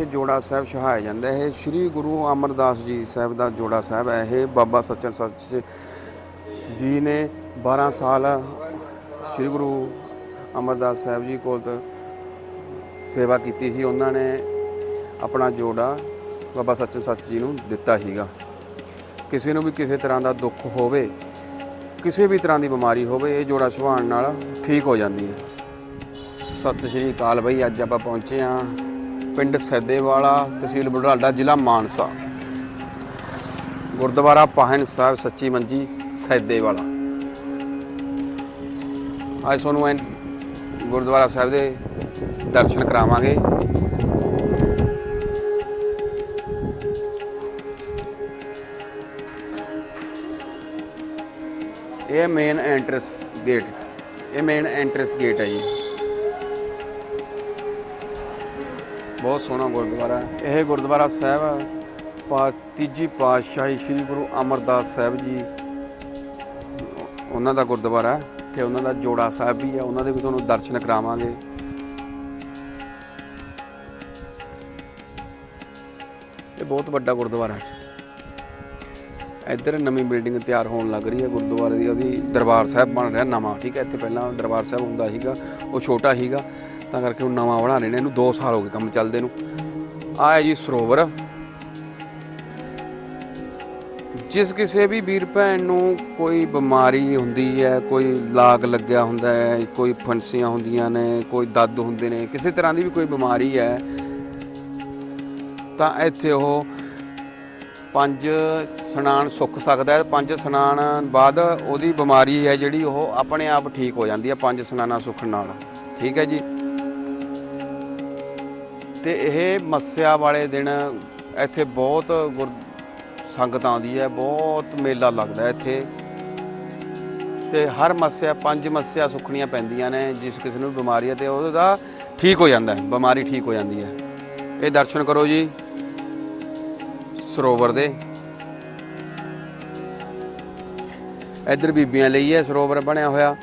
ਇਹ ਜੋੜਾ ਸਾਹਿਬ ਛਹਾਇਆ ਜਾਂਦਾ ਹੈ। ਇਹ ਸ੍ਰੀ ਗੁਰੂ ਅਮਰਦਾਸ ਜੀ ਸਾਹਿਬ ਦਾ ਜੋੜਾ ਸਾਹਿਬ ਹੈ। ਇਹ ਬਾਬਾ ਸੱਚਨ ਸੱਚ ਜੀ ਨੇ 12 ਸਾਲ ਸ੍ਰੀ ਗੁਰੂ ਅਮਰਦਾਸ ਸਾਹਿਬ ਜੀ ਕੋਲ ਤੋਂ ਸੇਵਾ ਕੀਤੀ ਸੀ। ਉਹਨਾਂ ਨੇ ਆਪਣਾ ਜੋੜਾ ਬਾਬਾ ਸੱਚਨ ਸੱਚ ਜੀ ਨੂੰ ਦਿੱਤਾ ਸੀਗਾ। ਕਿਸੇ ਨੂੰ ਵੀ ਕਿਸੇ ਤਰ੍ਹਾਂ ਦਾ ਦੁੱਖ ਹੋਵੇ, ਕਿਸੇ ਵੀ ਤਰ੍ਹਾਂ ਦੀ ਬਿਮਾਰੀ ਹੋਵੇ, ਇਹ ਜੋੜਾ ਸੁਭਾਣ ਨਾਲ ਠੀਕ ਹੋ ਜਾਂਦੀ ਹੈ। ਸਤਿ ਸ਼੍ਰੀ ਅਕਾਲ ਬਈ। ਅੱਜ ਆਪਾਂ ਪਹੁੰਚੇ ਆ ਪਿੰਡ ਸੈਦੇਵਾਲਾ ਤਹਿਸੀਲ ਬੁਢਲਾਡਾ, ਜ਼ਿਲ੍ਹਾ ਮਾਨਸਾ। ਗੁਰਦੁਆਰਾ ਪਾਹਨ ਸਾਹਿਬ ਸੱਚੀ ਮੰਜੀ, ਸੈਦੇਵਾਲਾ। ਅੱਜ ਤੁਹਾਨੂੰ ਐਨ ਗੁਰਦੁਆਰਾ ਸਾਹਿਬ ਦੇ ਦਰਸ਼ਨ ਕਰਾਵਾਂਗੇ। ਇਹ ਮੇਨ ਐਂਟਰਸ ਗੇਟ ਇਹ ਮੇਨ ਐਂਟਰੈਂਸ ਗੇਟ ਹੈ ਜੀ। ਬਹੁਤ ਸੋਹਣਾ ਗੁਰਦੁਆਰਾ ਹੈ। ਇਹ ਗੁਰਦੁਆਰਾ ਸਾਹਿਬ ਪਾ, ਤੀਜੀ ਪਾਤਸ਼ਾਹੀ ਸ੍ਰੀ ਗੁਰੂ ਅਮਰਦਾਸ ਸਾਹਿਬ ਜੀ, ਉਹਨਾਂ ਦਾ ਗੁਰਦੁਆਰਾ ਹੈ ਤੇ ਉਹਨਾਂ ਦਾ ਜੋੜਾ ਸਾਹਿਬ ਵੀ ਹੈ। ਉਹਨਾਂ ਦੇ ਵੀ ਤੁਹਾਨੂੰ ਦਰਸ਼ਨ ਕਰਾਵਾਂਗੇ। ਇਹ ਬਹੁਤ ਵੱਡਾ ਗੁਰਦੁਆਰਾ ਹੈ। ਇੱਧਰ ਨਵੀਂ ਬਿਲਡਿੰਗ ਤਿਆਰ ਹੋਣ ਲੱਗ ਰਹੀ ਹੈ ਗੁਰਦੁਆਰੇ ਦੀ। ਉਹਦੀ ਦਰਬਾਰ ਸਾਹਿਬ ਬਣ ਰਿਹਾ ਨਵਾਂ। ਠੀਕ ਹੈ, ਇੱਥੇ ਪਹਿਲਾਂ ਦਰਬਾਰ ਸਾਹਿਬ ਹੁੰਦਾ ਸੀਗਾ, ਉਹ ਛੋਟਾ ਸੀਗਾ। ਤਾਂ ਕਰਕੇ ਉਹ ਨਵਾਂ ਬਣਾ ਰਹੇ ਨੇ ਇਹਨੂੰ 2 ਸਾਲ ਹੋ ਗਏ ਕੰਮ ਚੱਲਦੇ ਨੂੰ। ਆ ਹੈ ਜੀ ਸਰੋਵਰ। ਜਿਸ ਕਿਸੇ ਵੀ ਵੀਰ ਭੈਣ ਨੂੰ ਕੋਈ ਬਿਮਾਰੀ ਹੁੰਦੀ ਹੈ, ਕੋਈ ਲਾਗ ਲੱਗਿਆ ਹੁੰਦਾ ਹੈ, ਕੋਈ ਫੰਸੀਆਂ ਹੁੰਦੀਆਂ ਨੇ, ਕੋਈ ਦਰਦ ਹੁੰਦੇ ਨੇ, ਕਿਸੇ ਤਰ੍ਹਾਂ ਦੀ ਵੀ ਕੋਈ ਬਿਮਾਰੀ ਹੈ, ਤਾਂ ਇੱਥੇ ਉਹ ਪੰਜ ਸਨਾਨ ਸੁੱਖ ਸਕਦਾ ਹੈ। ਪੰਜ ਸਨਾਨ ਬਾਅਦ ਉਹਦੀ ਬਿਮਾਰੀ ਹੈ ਜਿਹੜੀ ਉਹ ਆਪਣੇ ਆਪ ਠੀਕ ਹੋ ਜਾਂਦੀ ਹੈ, ਪੰਜ ਸਨਾਨਾ ਸੁੱਖ ਨਾਲ। ਠੀਕ ਹੈ ਜੀ? ਤੇ ਇਹ ਮੱਸਿਆ ਵਾਲੇ ਦਿਨ ਇੱਥੇ ਬਹੁਤ ਗੁਰ ਸੰਗਤ ਆਉਂਦੀ ਹੈ, ਬਹੁਤ ਮੇਲਾ ਲੱਗਦਾ ਇੱਥੇ। ਤੇ ਹਰ ਮੱਸਿਆ, ਪੰਜ ਮੱਸਿਆ ਸੁਖਣੀਆਂ ਪੈਂਦੀਆਂ ਨੇ, ਜਿਸ ਕਿਸੇ ਨੂੰ ਬਿਮਾਰੀ ਹੈ ਤੇ ਉਹਦਾ ਠੀਕ ਹੋ ਜਾਂਦਾ ਹੈ, ਬਿਮਾਰੀ ਠੀਕ ਹੋ ਜਾਂਦੀ ਹੈ। ਇਹ ਦਰਸ਼ਨ ਕਰੋ ਜੀ, ਸਰੋਵਰ ਦੇ। ਇੱਧਰ ਬੀਬੀਆਂ ਲਈ ਹੈ ਸਰੋਵਰ ਬਣਿਆ ਹੋਇਆ,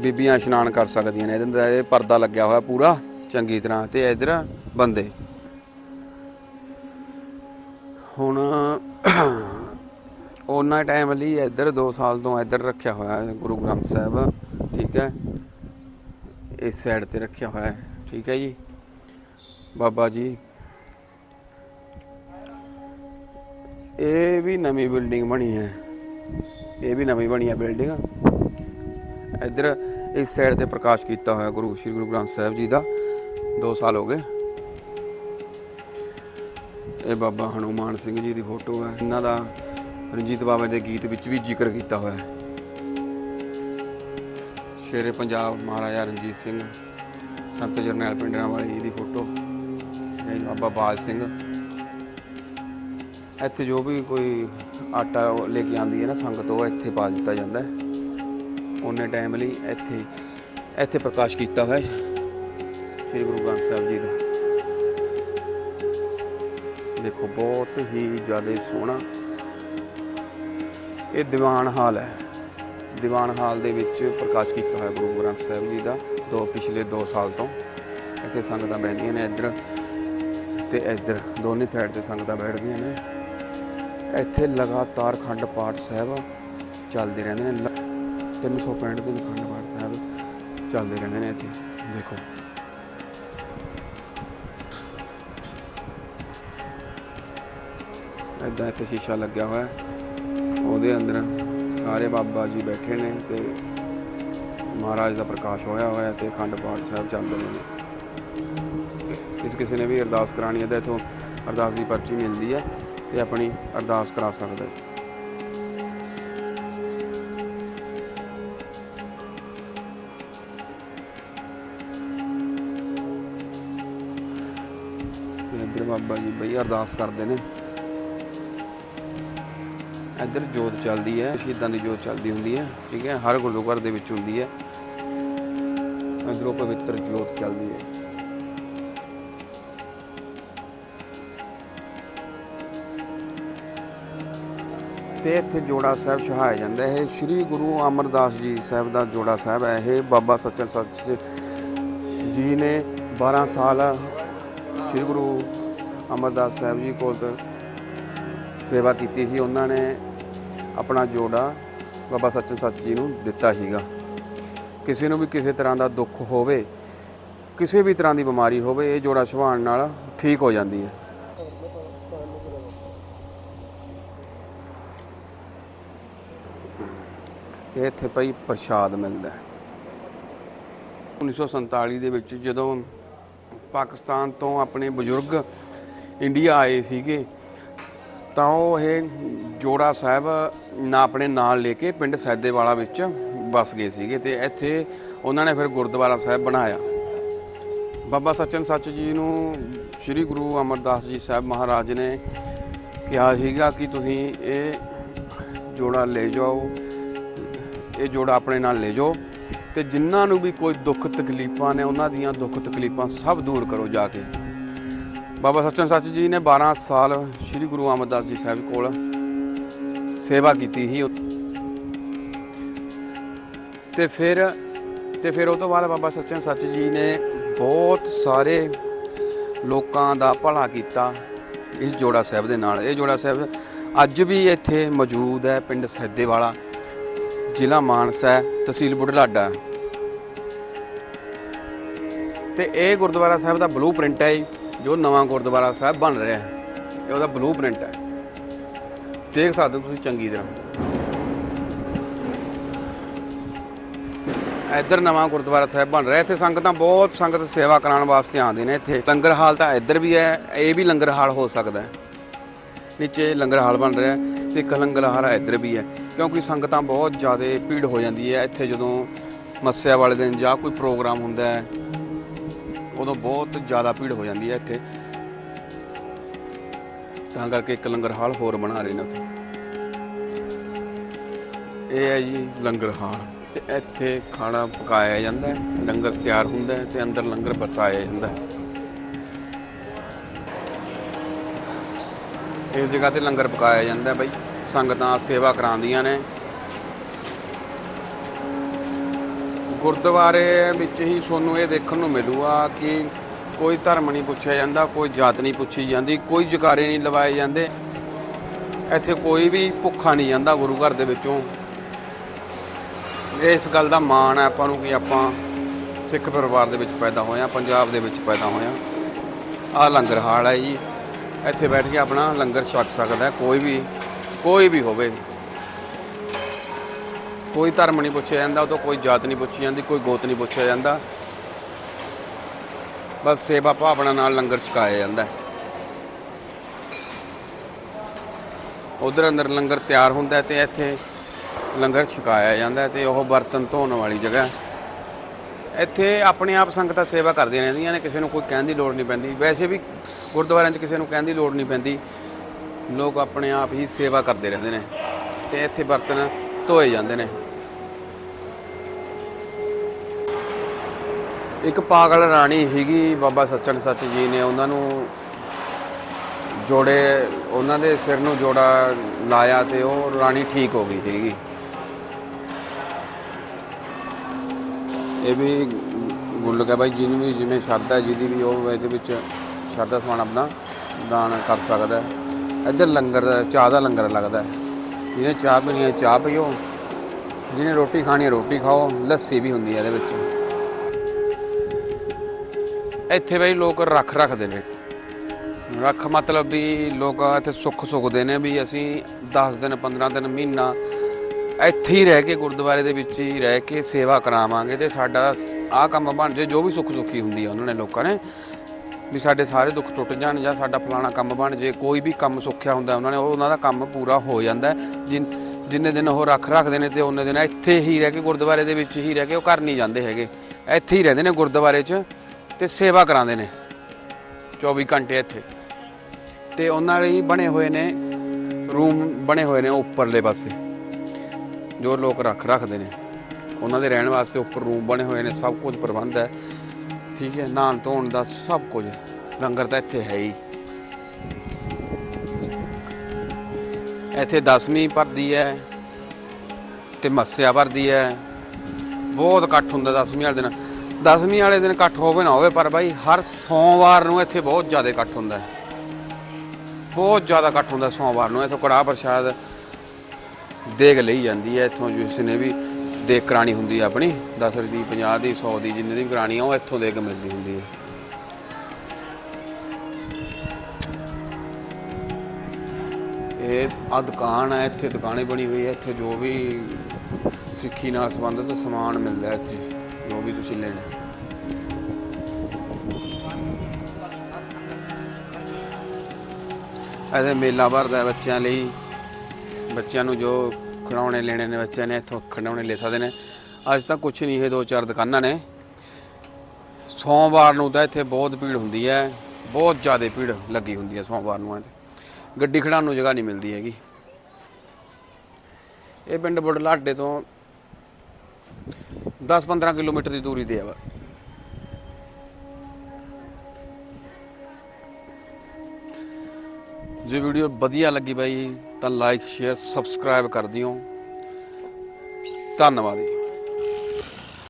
ਬੀਬੀਆਂ ਇਸ਼ਨਾਨ ਕਰ ਸਕਦੀਆਂ ਨੇ, ਇਹਦੇ ਅੰਦਰ ਇਹ ਪਰਦਾ ਲੱਗਿਆ ਹੋਇਆ ਪੂਰਾ। ਚੰਗੀ ਤਰ੍ਹਾਂ ਤੇ ਇੱਧਰ ਬੰਦੇ। ਹੁਣ ਉਹਨਾਂ ਟਾਈਮ ਲਈ ਇੱਧਰ 2 ਸਾਲ ਤੋਂ ਇੱਧਰ ਰੱਖਿਆ ਹੋਇਆ ਹੈ ਗੁਰੂ ਗ੍ਰੰਥ ਸਾਹਿਬ, ਠੀਕ ਹੈ। ਇਸ ਸਾਈਡ ਤੇ ਰੱਖਿਆ ਹੋਇਆ ਹੈ, ਠੀਕ ਹੈ ਜੀ। ਬਾਬਾ ਜੀ, ਇਹ ਵੀ ਨਵੀਂ ਬਿਲਡਿੰਗ ਬਣੀ ਹੈ। ਇਹ ਵੀ ਨਵੀਂ ਬਣੀ ਹੈ ਬਿਲਡਿੰਗ। ਇੱਧਰ ਇਸ ਸਾਈਡ ਤੇ ਪ੍ਰਕਾਸ਼ ਕੀਤਾ ਹੋਇਆ ਗੁਰੂ, ਸ਼੍ਰੀ ਗੁਰੂ ਗ੍ਰੰਥ ਸਾਹਿਬ ਜੀ ਦਾ। 2 ਸਾਲ ਹੋ ਗਏ। ਇਹ ਬਾਬਾ ਹਨੂਮਾਨ ਸਿੰਘ ਜੀ ਦੀ ਫੋਟੋ ਹੈ। ਇਹਨਾਂ ਦਾ ਰਣਜੀਤ ਬਾਬਾ ਦੇ ਗੀਤ ਵਿੱਚ ਵੀ ਜ਼ਿਕਰ ਕੀਤਾ ਹੋਇਆ ਹੈ। ਸ਼ੇਰੇ ਪੰਜਾਬ ਮਹਾਰਾਜਾ ਰਣਜੀਤ ਸਿੰਘ, ਸੰਤ ਜਰਨੈਲ ਪਿੰਡਰਾਂ ਜੀ ਦੀ ਫੋਟੋ, ਇਹ ਬਾਬਾ ਬਾਜ ਸਿੰਘ। ਇੱਥੇ ਜੋ ਵੀ ਕੋਈ ਆਟਾ ਲੈ ਕੇ ਆਂਦੀ ਹੈ ਨਾ ਸੰਗਤ, ਉਹ ਇੱਥੇ ਪਾ ਦਿੱਤਾ ਜਾਂਦਾ ਹੈ। ਉਹਨੇ ਟਾਈਮ ਲਈ ਇੱਥੇ ਇੱਥੇ ਪ੍ਰਕਾਸ਼ ਕੀਤਾ ਹੋਇਆ ਸ੍ਰੀ ਗੁਰੂ ਗ੍ਰੰਥ ਸਾਹਿਬ ਜੀ ਦਾ। ਦੇਖੋ, ਬਹੁਤ ਹੀ ਜ਼ਿਆਦਾ ਸੋਹਣਾ ਇਹ ਦੀਵਾਨ ਹਾਲ ਹੈ। ਦੀਵਾਨ ਹਾਲ ਦੇ ਵਿੱਚ ਪ੍ਰਕਾਸ਼ ਕੀਤਾ ਹੋਇਆ ਗੁਰੂ ਗ੍ਰੰਥ ਸਾਹਿਬ ਜੀ ਦਾ ਦੋ ਪਿਛਲੇ 2 ਸਾਲ ਤੋਂ। ਇੱਥੇ ਸੰਗਤਾਂ ਬੈਠਦੀਆਂ ਨੇ ਇੱਧਰ ਤੇ ਇੱਧਰ। ਦੋਨੇ ਸਾਈਡ ਤੇ ਸੰਗਤਾਂ ਬੈਠਦੀਆਂ ਨੇ। ਇੱਥੇ ਲਗਾਤਾਰ ਖੰਡ ਪਾਠ ਸਾਹਿਬ ਚੱਲਦੇ ਰਹਿੰਦੇ ਨੇ। ਲ- 365 ਦਿਨ ਖੰਡ ਪਾਠ ਸਾਹਿਬ ਚੱਲਦੇ ਰਹਿੰਦੇ ਨੇ ਇੱਥੇ। ਦੇਖੋ। ਇੱਦਾਂ ਇੱਥੇ ਸ਼ੀਸ਼ਾ ਲੱਗਿਆ ਹੋਇਆ ਉਹਦੇ ਅੰਦਰ ਸਾਰੇ ਬਾਬਾ ਜੀ ਬੈਠੇ ਨੇ ਤੇ ਮਹਾਰਾਜ ਦਾ ਪ੍ਰਕਾਸ਼ ਹੋਇਆ ਹੋਇਆ ਹੈ ਤੇ ਖੰਡ ਪਾਠ ਸਾਹਿਬ ਚੱਲਦੇ ਨੇ। ਇਸ ਕਿਸੇ ਨੇ ਵੀ ਅਰਦਾਸ ਕਰਾਣੀ ਹੈ ਤਾਂ ਇਥੋਂ ਅਰਦਾਸ ਦੀ ਪਰਚੀ ਮਿਲਦੀ ਹੈ ਤੇ ਆਪਣੀ ਅਰਦਾਸ ਕਰਾ ਸਕਦਾ ਹੈ। ਇੱਧਰ ਬਾਬਾ ਜੀ ਬਈ ਅਰਦਾਸ ਕਰਦੇ ਨੇ। ਇੱਧਰ ਜੋਤ ਚੱਲਦੀ ਹੈ, ਸ਼ਹੀਦਾਂ ਦੀ ਜੋਤ ਚੱਲਦੀ ਹੁੰਦੀ ਹੈ, ਠੀਕ ਹੈ, ਹਰ ਗੁਰਦੁਆਰੇ ਦੇ ਵਿੱਚ ਹੁੰਦੀ ਹੈ। ਇੱਧਰੋਂ ਪਵਿੱਤਰ ਜੋਤ ਚੱਲਦੀ ਹੈ। ਤੇ ਇੱਥੇ ਜੋੜਾ ਸਾਹਿਬ ਛਹਾਇਆ ਜਾਂਦਾ ਹੈ। ਇਹ ਸ੍ਰੀ ਗੁਰੂ ਅਮਰਦਾਸ ਜੀ ਸਾਹਿਬ ਦਾ ਜੋੜਾ ਸਾਹਿਬ ਹੈ। ਇਹ ਬਾਬਾ ਸੱਚਨ ਸੱਚ ਜੀ ਨੇ 12 ਸਾਲ ਸ੍ਰੀ ਗੁਰੂ ਅਮਰਦਾਸ ਸਾਹਿਬ ਜੀ ਕੋਲ ਸੇਵਾ ਕੀਤੀ ਸੀ। ਉਹਨਾਂ ਨੇ ਆਪਣਾ ਜੋੜਾ ਬਾਬਾ ਸੱਚਨ ਸੱਚ ਜੀ ਨੂੰ ਦਿੱਤਾ ਸੀਗਾ। ਕਿਸੇ ਨੂੰ ਵੀ ਕਿਸੇ ਤਰ੍ਹਾਂ ਦਾ ਦੁੱਖ ਹੋਵੇ, ਕਿਸੇ ਵੀ ਤਰ੍ਹਾਂ ਦੀ ਬਿਮਾਰੀ ਹੋਵੇ, ਇਹ ਜੋੜਾ ਛਵਾਣ ਨਾਲ ਠੀਕ ਹੋ ਜਾਂਦੀ ਹੈ। ਤੇ ਇੱਥੇ ਭਾਈ ਪ੍ਰਸ਼ਾਦ ਮਿਲਦਾ ਹੈ। 1947 ਦੇ ਵਿੱਚ ਜਦੋਂ ਪਾਕਿਸਤਾਨ ਤੋਂ ਆਪਣੇ ਬਜ਼ੁਰਗ ਇੰਡੀਆ ਆਏ ਸੀਗੇ ਤਾਂ ਉਹ ਇਹ ਜੋੜਾ ਸਾਹਿਬ ਨਾ ਆਪਣੇ ਨਾਲ ਲੈ ਕੇ ਪਿੰਡ ਸੈਦੇਵਾਲਾ ਵਿੱਚ ਵਸ ਗਏ ਸੀਗੇ ਤੇ ਇੱਥੇ ਉਹਨਾਂ ਨੇ ਫਿਰ ਗੁਰਦੁਆਰਾ ਸਾਹਿਬ ਬਣਾਇਆ। ਬਾਬਾ ਸੱਚਨ ਸੱਚ ਜੀ ਨੂੰ ਸ੍ਰੀ ਗੁਰੂ ਅਮਰਦਾਸ ਜੀ ਸਾਹਿਬ ਮਹਾਰਾਜ ਨੇ ਕਿਹਾ ਸੀਗਾ ਕਿ ਤੁਸੀਂ ਇਹ ਜੋੜਾ ਲੈ ਜਾਓ, ਇਹ ਜੋੜਾ ਆਪਣੇ ਨਾਲ ਲੈ ਜਾਓ ਤੇ ਜਿਨ੍ਹਾਂ ਨੂੰ ਵੀ ਕੋਈ ਦੁੱਖ ਤਕਲੀਫਾਂ ਨੇ, ਉਹਨਾਂ ਦੀਆਂ ਦੁੱਖ ਤਕਲੀਫਾਂ ਸਭ ਦੂਰ ਕਰੋ ਜਾ ਕੇ। ਬਾਬਾ ਸੱਚਨ ਸੱਚ ਜੀ ਨੇ 12 ਸਾਲ ਸ੍ਰੀ ਗੁਰੂ ਅਮਰਦਾਸ ਜੀ ਸਾਹਿਬ ਕੋਲ ਸੇਵਾ ਕੀਤੀ ਸੀ। ਤੇ ਫਿਰ ਤੇ ਫਿਰ ਉਹ ਤੋਂ ਬਾਅਦ ਬਾਬਾ ਸੱਚਨ ਸੱਚ ਜੀ ਨੇ ਬਹੁਤ ਸਾਰੇ ਲੋਕਾਂ ਦਾ ਭਲਾ ਕੀਤਾ ਇਸ ਜੋੜਾ ਸਾਹਿਬ ਦੇ ਨਾਲ। ਇਹ ਜੋੜਾ ਸਾਹਿਬ ਅੱਜ ਵੀ ਇੱਥੇ ਮੌਜੂਦ ਹੈ ਪਿੰਡ ਸੈਦੇ ਵਾਲਾ ਜ਼ਿਲ੍ਹਾ ਮਾਨਸਾ ਹੈ, ਤਹਿਸੀਲ ਬੁਢਲਾਡਾ। ਹੈ। ਤੇ ਇਹ ਗੁਰਦੁਆਰਾ ਸਾਹਿਬ ਦਾ ਬਲੂ ਪ੍ਰਿੰਟ ਹੈ ਜੋ ਨਵਾਂ ਗੁਰਦੁਆਰਾ ਸਾਹਿਬ ਬਣ ਰਿਹਾ ਹੈ, ਇਹ ਉਹਦਾ ਬਲੂ ਪ੍ਰਿੰਟ ਹੈ। ਦੇਖ ਸਕਦੇ ਹੋ ਤੁਸੀਂ ਚੰਗੀ ਤਰ੍ਹਾਂ। ਇੱਧਰ ਨਵਾਂ ਗੁਰਦੁਆਰਾ ਸਾਹਿਬ ਬਣ ਰਿਹਾ, ਇੱਥੇ ਸੰਗਤਾਂ ਬਹੁਤ ਸੰਗਤ ਸੇਵਾ ਕਰਾਉਣ ਵਾਸਤੇ ਆਉਂਦੇ ਨੇ ਇੱਥੇ। ਲੰਗਰ ਹਾਲ ਤਾਂ ਇੱਧਰ ਵੀ ਹੈ, ਇਹ ਵੀ ਲੰਗਰ ਹਾਲ ਹੋ ਸਕਦਾ ਹੈ। ਨੀਚੇ ਲੰਗਰ ਹਾਲ ਬਣ ਰਿਹਾ ਤੇ ਇੱਕ ਲੰਗਰ ਹਾਲ ਇੱਧਰ ਵੀ ਹੈ, ਕਿਉਂਕਿ ਸੰਗਤਾਂ ਬਹੁਤ ਜ਼ਿਆਦਾ ਭੀੜ ਹੋ ਜਾਂਦੀ ਹੈ। ਇੱਥੇ ਜਦੋਂ ਮੱਸਿਆ ਵਾਲੇ ਦਿਨ ਜਾਂ ਕੋਈ ਪ੍ਰੋਗਰਾਮ ਹੁੰਦਾ ਹੈ ਉਦੋਂ ਬਹੁਤ ਜ਼ਿਆਦਾ ਭੀੜ ਹੋ ਜਾਂਦੀ ਹੈ ਇੱਥੇ। ਤਾਂ ਕਰਕੇ ਇੱਕ ਲੰਗਰ ਹਾਲ ਹੋਰ ਬਣਾ ਰਹੇ ਨੇ ਉੱਥੇ। ਇਹ ਹੈ ਜੀ ਲੰਗਰ ਹਾਲ। ਤੇ ਇੱਥੇ ਖਾਣਾ ਪਕਾਇਆ ਜਾਂਦਾ ਹੈ, ਲੰਗਰ ਤਿਆਰ ਹੁੰਦਾ ਹੈ ਤੇ ਅੰਦਰ ਲੰਗਰ ਵਰਤਾਇਆ ਜਾਂਦਾ ਹੈ। ਇਸ ਜਗ੍ਹਾ ਤੇ ਲੰਗਰ ਪਕਾਇਆ ਜਾਂਦਾ ਹੈ ਬਾਈ। ਸੰਗਤਾਂ ਸੇਵਾ ਕਰਾਉਂਦੀਆਂ ਨੇ। ਗੁਰਦੁਆਰੇ ਵਿੱਚ ਹੀ ਤੁਹਾਨੂੰ ਇਹ ਦੇਖਣ ਨੂੰ ਮਿਲੂਗਾ ਕਿ ਕੋਈ ਧਰਮ ਨਹੀਂ ਪੁੱਛਿਆ ਜਾਂਦਾ, ਕੋਈ ਜਾਤ ਨਹੀਂ ਪੁੱਛੀ ਜਾਂਦੀ, ਕੋਈ ਜਕਾਰੇ ਨਹੀਂ ਲਵਾਏ ਜਾਂਦੇ। ਇੱਥੇ ਕੋਈ ਵੀ ਭੁੱਖਾ ਨਹੀਂ ਜਾਂਦਾ ਗੁਰੂ ਘਰ ਦੇ ਵਿੱਚੋਂ। ਇਸ ਗੱਲ ਦਾ ਮਾਣ ਹੈ ਆਪਾਂ ਨੂੰ ਕਿ ਆਪਾਂ ਸਿੱਖ ਪਰਿਵਾਰ ਦੇ ਵਿੱਚ ਪੈਦਾ ਹੋਇਆ ਪੰਜਾਬ ਦੇ ਵਿੱਚ ਪੈਦਾ ਹੋਇਆ ਹਾਂ। ਆਹ ਲੰਗਰ ਹਾਲ ਹੈ ਜੀ। ਇੱਥੇ ਬੈਠ ਕੇ ਆਪਣਾ ਲੰਗਰ ਛਕ ਸਕਦਾ ਕੋਈ ਵੀ ਕੋਈ ਵੀ ਹੋਵੇ। ਕੋਈ ਧਰਮ ਨਹੀਂ ਪੁੱਛਿਆ ਜਾਂਦਾ, ਉਹ ਤੋਂ ਕੋਈ ਜਾਤ ਨਹੀਂ ਪੁੱਛੀ ਜਾਂਦੀ, ਕੋਈ ਗੋਤ ਨਹੀਂ ਪੁੱਛਿਆ ਜਾਂਦਾ। ਬਸ ਸੇਵਾ ਭਾਵਨਾ ਨਾਲ ਲੰਗਰ ਛਕਾਇਆ ਜਾਂਦਾ। ਉਧਰ ਅੰਦਰ ਲੰਗਰ ਤਿਆਰ ਹੁੰਦਾ ਹੈ ਤੇ ਇੱਥੇ ਲੰਗਰ ਛਕਾਇਆ ਜਾਂਦਾ ਹੈ ਤੇ ਉਹ ਬਰਤਨ ਧੋਣ ਵਾਲੀ ਜਗ੍ਹਾ। ਇੱਥੇ ਆਪਣੇ ਆਪ ਸੰਗਤਾਂ ਸੇਵਾ ਕਰਦੀਆਂ ਰਹਿੰਦੀਆਂ ਨੇ, ਕਿਸੇ ਨੂੰ ਕੋਈ ਕਹਿਣ ਦੀ ਲੋੜ ਨਹੀਂ ਪੈਂਦੀ। ਵੈਸੇ ਵੀ ਗੁਰਦੁਆਰਿਆਂ 'ਚ ਕਿਸੇ ਨੂੰ ਕਹਿਣ ਦੀ ਲੋੜ ਨਹੀਂ ਪੈਂਦੀ। ਲੋਕ ਆਪਣੇ ਆਪ ਹੀ ਸੇਵਾ ਕਰਦੇ ਰਹਿੰਦੇ ਨੇ ਤੇ ਇੱਥੇ ਬਰਤਨ ਧੋਏ ਜਾਂਦੇ ਨੇ। ਇੱਕ ਪਾਗਲ ਰਾਣੀ ਸੀਗੀ, ਬਾਬਾ ਸੱਚਨ ਸੱਚ ਜੀ ਨੇ ਉਹਨਾਂ ਨੂੰ ਜੋੜੇ, ਉਹਨਾਂ ਦੇ ਸਿਰ ਨੂੰ ਜੋੜਾ ਲਾਇਆ ਤੇ ਉਹ ਰਾਣੀ ਠੀਕ ਹੋ ਗਈ ਸੀਗੀ। ਇਹ ਵੀ ਗੁੱਲ ਹੈ ਬਾਈ ਜਿਹਨੂੰ ਵੀ ਜਿਵੇਂ ਸ਼ਰਧਾ ਜਿਹਦੀ ਵੀ ਉਹ ਇਹਦੇ ਵਿੱਚ ਸ਼ਰਧਾ ਸਮਾਨ ਆਪਣਾ ਦਾਨ ਕਰ ਸਕਦਾ ਇੱਧਰ ਲੰਗਰ, ਚਾਹ ਦਾ ਲੰਗਰ ਲੱਗਦਾ ਹੈ। ਜਿਹਨੇ ਚਾਹ ਪੀਣੀ ਹੈ, ਚਾਹ ਪੀਓ। ਜਿਹਨੇ ਰੋਟੀ ਖਾਣੀ ਹੈ, ਰੋਟੀ ਖਾਓ। ਲੱਸੀ ਵੀ ਹੁੰਦੀ ਹੈ ਇਹਦੇ ਵਿੱਚ। ਇੱਥੇ ਬਈ ਲੋਕ ਰੱਖ ਰੱਖਦੇ ਨੇ। ਰੱਖ ਮਤਲਬ ਵੀ ਲੋਕ ਇੱਥੇ ਸੁੱਖ ਸੁਖਦੇ ਨੇ ਵੀ ਅਸੀਂ 10 ਦਿਨ 15 ਦਿਨ, ਮਹੀਨਾ ਇੱਥੇ ਹੀ ਰਹਿ ਕੇ, ਗੁਰਦੁਆਰੇ ਦੇ ਵਿੱਚ ਹੀ ਰਹਿ ਕੇ ਸੇਵਾ ਕਰਾਵਾਂਗੇ ਤੇ ਸਾਡਾ ਆਹ ਕੰਮ ਬਣ ਜੇ ਜੋ ਵੀ ਸੁੱਖ ਸੁੱਖੀ ਹੁੰਦੀ ਆ ਉਹਨਾਂ ਨੇ ਲੋਕਾਂ ਨੇ। ਵੀ ਸਾਡੇ ਸਾਰੇ ਦੁੱਖ ਟੁੱਟ ਜਾਣ ਜਾਂ ਸਾਡਾ ਫਲਾਣਾ ਕੰਮ ਬਣ ਜੇ, ਕੋਈ ਵੀ ਕੰਮ ਸੁੱਖਿਆ ਹੁੰਦਾ ਉਹਨਾਂ ਨੇ, ਉਹ ਉਹਨਾਂ ਦਾ ਕੰਮ ਪੂਰਾ ਹੋ ਜਾਂਦਾ ਹੈ। ਜਿਨ, ਜਿੰਨੇ ਦਿਨ ਉਹ ਰੱਖ ਰੱਖਦੇ ਨੇ ਤੇ ਉਹਨੇ ਦਿਨ ਇੱਥੇ ਹੀ ਰਹਿ ਕੇ ਗੁਰਦੁਆਰੇ ਦੇ ਵਿੱਚ ਹੀ ਰਹਿ ਕੇ ਉਹ ਘਰ ਨਹੀਂ ਜਾਂਦੇ ਹੈਗੇ। ਇੱਥੇ ਹੀ ਰਹਿੰਦੇ ਨੇ ਗੁਰਦੁਆਰੇ 'ਚ ਤੇ ਸੇਵਾ ਕਰਾਉਂਦੇ ਨੇ। 24 ਘੰਟੇ ਇੱਥੇ। ਤੇ ਉਹਨਾਂ ਲਈ ਬਣੇ ਹੋਏ ਨੇ, ਰੂਮ ਬਣੇ ਹੋਏ ਨੇ ਉੱਪਰਲੇ ਪਾਸੇ। ਜੋ ਲੋਕ ਰੱਖ ਰੱਖਦੇ ਨੇ। ਉਹਨਾਂ ਦੇ ਰਹਿਣ ਵਾਸਤੇ ਉੱਪਰ ਰੂਮ ਬਣੇ ਹੋਏ ਨੇ, ਸਭ ਕੁਝ ਪ੍ਰਬੰਧ ਹੈ। ਠੀਕ ਹੈ ਨਹਾਉਣ ਧੋਣ ਦਾ ਸਭ ਕੁਝ। ਲੰਗਰ ਤਾਂ ਇੱਥੇ ਹੈ ਹੀ। ਇੱਥੇ 10ਵੀਂ ਭਰਦੀ ਹੈ ਤੇ ਮੱਸਿਆ ਭਰਦੀ ਹੈ। ਬਹੁਤ ਇਕੱਠ ਹੁੰਦਾ 10ਵੀਂ ਵਾਲੇ ਦਿਨ। ਦਸਵੀਂ ਵਾਲੇ ਦਿਨ ਇਕੱਠ ਹੋਵੇ ਨਾ ਹੋਵੇ, ਪਰ ਬਾਈ ਹਰ ਸੋਮਵਾਰ ਨੂੰ ਇੱਥੇ ਬਹੁਤ ਜ਼ਿਆਦਾ ਇਕੱਠ ਹੁੰਦਾ ਹੈ। ਬਹੁਤ ਜ਼ਿਆਦਾ ਇਕੱਠ ਹੁੰਦਾ ਸੋਮਵਾਰ ਨੂੰ। ਇੱਥੋਂ ਕੜਾਹ ਪ੍ਰਸ਼ਾਦ ਦੇਗ ਲਈ ਜਾਂਦੀ ਹੈ। ਇੱਥੋਂ ਜਿਸ ਨੇ ਵੀ ਦੇਗ ਕਰਾਣੀ ਹੁੰਦੀ ਹੈ ਆਪਣੀ 10 ਦੀ 50 ਦੀ 100 ਦੀ, ਜਿੰਨੇ ਦੀ ਵੀ ਕਰਾਣੀ ਆ, ਉਹ ਇੱਥੋਂ ਦੇ ਕੇ ਮਿਲਦੀ ਹੁੰਦੀ ਹੈ ਇਹ ਆ ਦੁਕਾਨ ਹੈ ਇੱਥੇ ਦੁਕਾਨੇ ਬਣੀ ਹੋਈ ਹੈ ਇੱਥੇ ਜੋ ਵੀ ਸਿੱਖੀ ਨਾਲ ਸੰਬੰਧਿਤ ਸਮਾਨ ਮਿਲਦਾ ਇੱਥੇ, ਜੋ ਵੀ ਤੁਸੀਂ ਲੈਣਾ। ਐਸੇ ਮੇਲਾ ਭਰਦਾ ਬੱਚਿਆਂ ਲਈ, ਬੱਚਿਆਂ ਨੂੰ ਜੋ ਖਿਡੌਣੇ ਲੈਣੇ ਨੇ ਬੱਚਿਆਂ ਨੇ, ਇੱਥੋਂ ਖਿਡੌਣੇ ਲੈ ਸਕਦੇ ਨੇ। ਅੱਜ ਤਾਂ ਕੁਝ ਨਹੀਂ, ਇਹ ਦੋ ਚਾਰ ਦੁਕਾਨਾਂ ਨੇ। ਸੋਮਵਾਰ ਨੂੰ ਤਾਂ ਇੱਥੇ ਬਹੁਤ ਭੀੜ ਹੁੰਦੀ ਹੈ, ਬਹੁਤ ਜ਼ਿਆਦਾ ਭੀੜ ਲੱਗੀ ਹੁੰਦੀ ਹੈ ਸੋਮਵਾਰ ਨੂੰ ਇੱਥੇ। ਗੱਡੀ ਖੜਾਉਣ ਨੂੰ ਜਗ੍ਹਾ ਨਹੀਂ ਮਿਲਦੀ ਹੈਗੀ। ਇਹ ਪਿੰਡ ਬੁੱਢਲਾਡੇ ਤੋਂ 10-15 ਕਿਲੋਮੀਟਰ ਦੀ ਦੂਰੀ ਤੇ ਹੈ ਜੇ ਵੀਡੀਓ ਵਧੀਆ ਲੱਗੀ ਬਾਈ ਤਾਂ ਲਾਈਕ ਸ਼ੇਅਰ ਸਬਸਕ੍ਰਾਈਬ ਕਰ ਦਿਓ। ਧੰਨਵਾਦ ਜੀ।